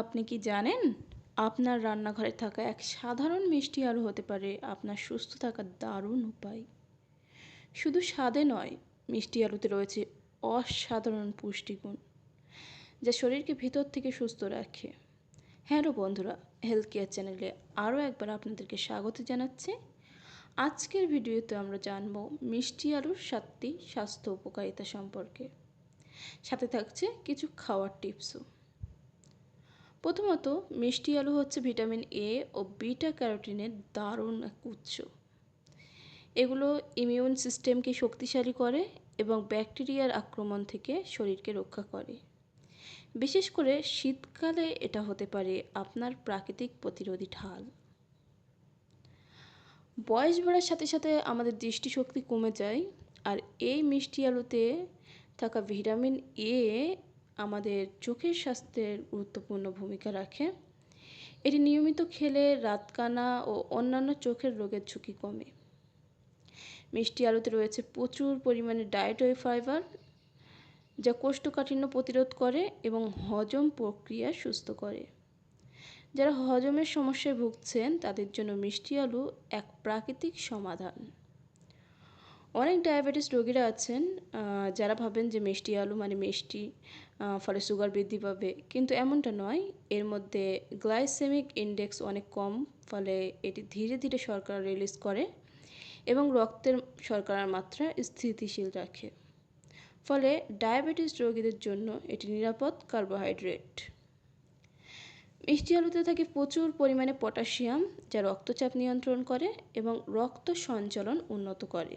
আপনি কি জানেন? আপনার রান্নাঘরে থাকা এক সাধারণ মিষ্টি আলু হতে পারে। আপনার সুস্থ থাকার দারুণ উপায়। শুধু স্বাদে নয়, মিষ্টি আলুতে রয়েছে অসাধারণ পুষ্টিগুণ, যা শরীরকে ভিতর থেকে সুস্থ রাখে। হ্যালো বন্ধুরা হেলথ কেয়ার চ্যানেলে আরও একবার আপনাদেরকে স্বাগত জানাচ্ছি। আজকের ভিডিওতে আমরা জানব মিষ্টি আলুর সাতটি স্বাস্থ্য উপকারিতা সম্পর্কে। সাথে থাকছে কিছু খাওয়ার টিপসও। প্রথমত, মিষ্টি আলু হচ্ছে ভিটামিন এ ও বিটা ক্যারোটিনের দারুণ এক উৎস। এগুলো ইমিউন সিস্টেমকে শক্তিশালী করে এবং ব্যাকটেরিয়ার আক্রমণ থেকে শরীরকে রক্ষা করে। বিশেষ করে শীতকালে এটা হতে পারে আপনার প্রাকৃতিক প্রতিরোধী ঢাল। বয়স বাড়ার সাথে সাথে আমাদের দৃষ্টিশক্তি কমে যায় আর এই মিষ্টি আলুতে থাকা ভিটামিন এ আমাদের চোখের স্বাস্থ্যের গুরুত্বপূর্ণ ভূমিকা রাখে। এটি নিয়মিত খেলে রাতকানা ও অন্যান্য চোখের রোগের ঝুঁকি কমে। মিষ্টি আলুতে রয়েছে প্রচুর পরিমাণে ডায়েটরি ফাইবার, যা কোষ্ঠকাঠিন্য প্রতিরোধ করে এবং হজম প্রক্রিয়া সুস্থ করে। যারা হজমের সমস্যায় ভুগছেন, তাদের জন্য মিষ্টি আলু এক প্রাকৃতিক সমাধান। অনেক ডায়াবেটিস রোগীরা আছেন যারা ভাবেন যে মিষ্টি আলু মানে মিষ্টি ফলে সুগার বৃদ্ধি পাবে। কিন্তু এমনটা নয়, এর মধ্যে গ্লাইসেমিক ইন্ডেক্স অনেক কম, ফলে এটি ধীরে ধীরে শর্করা রিলিজ করে এবং রক্তের শর্করার মাত্রা স্থিতিশীল রাখে। ফলে ডায়াবেটিস রোগীদের জন্য এটি নিরাপদ কার্বোহাইড্রেট মিষ্টি আলুতে থাকে প্রচুর পরিমাণে পটাশিয়াম যা রক্তচাপ নিয়ন্ত্রণ করে এবং রক্ত সঞ্চালন উন্নত করে।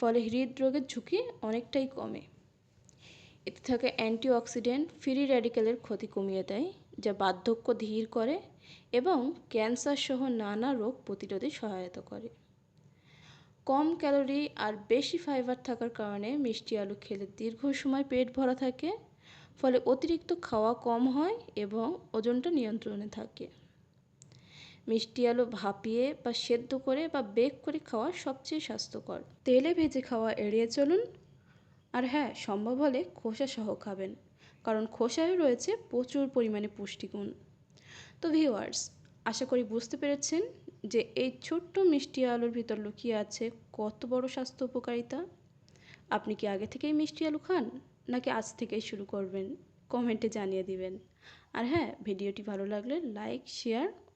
ফলে হৃদরোগের ঝুঁকি অনেকটাই কমে। এতে থাকে অ্যান্টিঅক্সিডেন্ট, ফ্রি র্যাডিক্যালের ক্ষতি কমিয়ে দেয়, যা বার্ধক্য ধীর করে এবং ক্যান্সার সহ নানা রোগ প্রতিরোধে সহায়তা করে। কম ক্যালোরি আর বেশি ফাইবার থাকার কারণে মিষ্টি আলু খেলে দীর্ঘ সময় পেট ভরা থাকে, ফলে অতিরিক্ত খাওয়া কম হয় এবং ওজনটা নিয়ন্ত্রণে থাকে। মিষ্টি আলু ভাপিয়ে বা সেদ্ধ করে বা বেক করে খাওয়া সবচেয়ে স্বাস্থ্যকর। তেলে ভেজে খাওয়া এড়িয়ে চলুন। আর হ্যাঁ সম্ভব হলে খোসা সহ খাবেন, কারণ খোসায় রয়েছে প্রচুর পরিমাণে পুষ্টিগুণ। তো ভিওয়ার্স আশা করি বুঝতে পেরেছেন যে এই ছোট্ট মিষ্টি আলুর ভিতর লুকিয়ে আছে কত বড় স্বাস্থ্য উপকারিতা। আপনি কি আগে থেকেই মিষ্টি আলু খান, নাকি আজ থেকেই শুরু করবেন? কমেন্টে জানিয়ে দিবেন। আর হ্যাঁ ভিডিওটি ভালো লাগলে লাইক শেয়ার